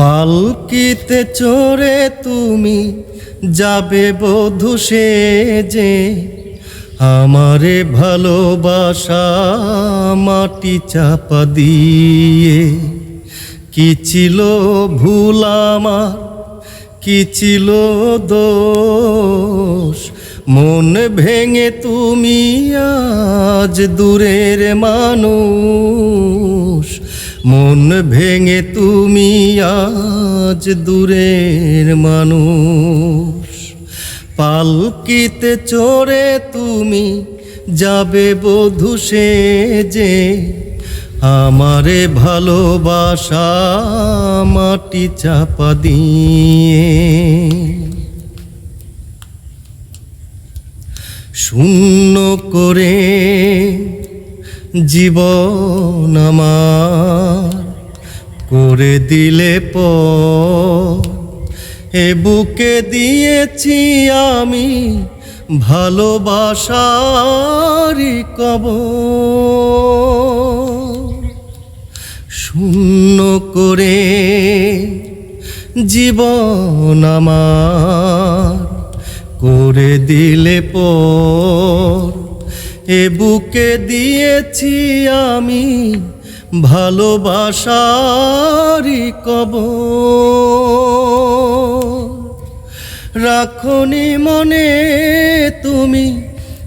পালকিতে চড়ে তুমি যাবে বধু সে যে। আমারে ভালোবাসা মাটি চাপা দিয়ে। কি ছিল ভুল আমার, কি ছিল দোষ? মন ভেঙে তুমি আজ দূরের মানুষ। মন ভেঙে তুমি আজ দূরের মানুষ। পালকিতে চড়ে তুমি যাবে বধু সে যে, আমারে ভালোবাসা মাটি চাপা দিয়ে। শূন্য করে জীবন আমার করে দিলে প এ বুকে দিয়েছি আমি ভালোবাসারি কব শূন্য করে জীবন আমার করে দিলে পর এ বুকে দিয়েছি আমি ভালোবাসারি কব রাখনি মনে তুমি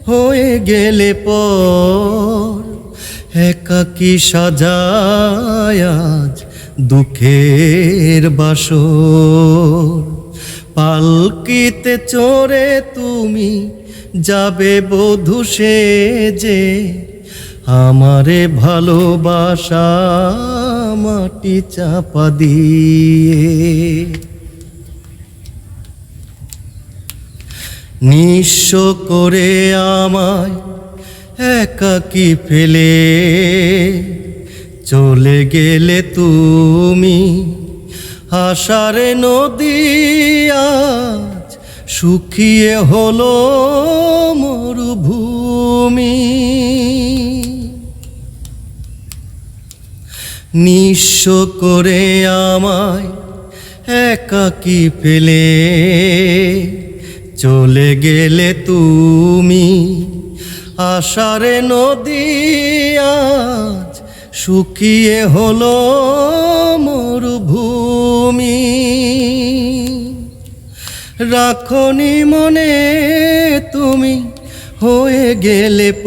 হয়ে গেলে পর একাকি সাজায় আজ দুঃখের বাসর? পালকিতে চড়ে তুমি যাবে বধু সে যে আমারে ভালোবাসা মাটি চাপা দিয়ে। নিঃস্ব করে আমায় একাকি ফেলে? চলে গেলে তুমি আশারে নদী আজ শুকিয়ে হলো মরুভূমি। নিঃস্ব করে আমায় একাকি ফেলে চলে গেলে তুমি আষাঢ়ে নদী শুকিয়ে হলো মরুভূমি। রাখনি মনে তুমি হয়ে গেলে প।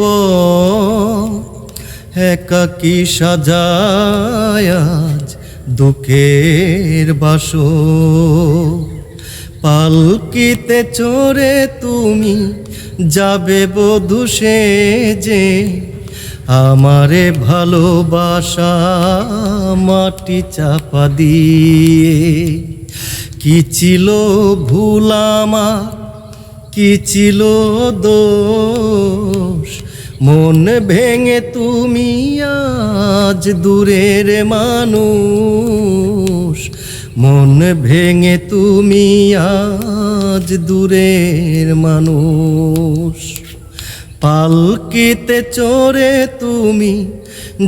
একাকি সাজায় দুঃখের বাসো পালকিতে চড়ে তুমি যাবে বধু সে যে আমারে ভালোবাসা মাটি চাপা দিয়ে। কি ছিল ভুল আমার? কি ছিল দোষ? মন ভেঙে তুমি আজ দূরের মানুষ। মন ভেঙে তুমি আজ দূরের মানুষ। পালকিতে চড়ে তুমি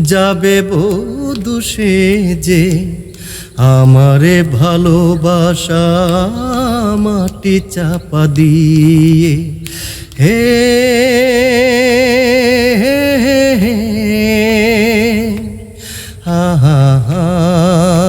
যাবে বধু সেজে আমারে ভালোবাসা মাটি চাপা দিয়ে। হে হা হা হা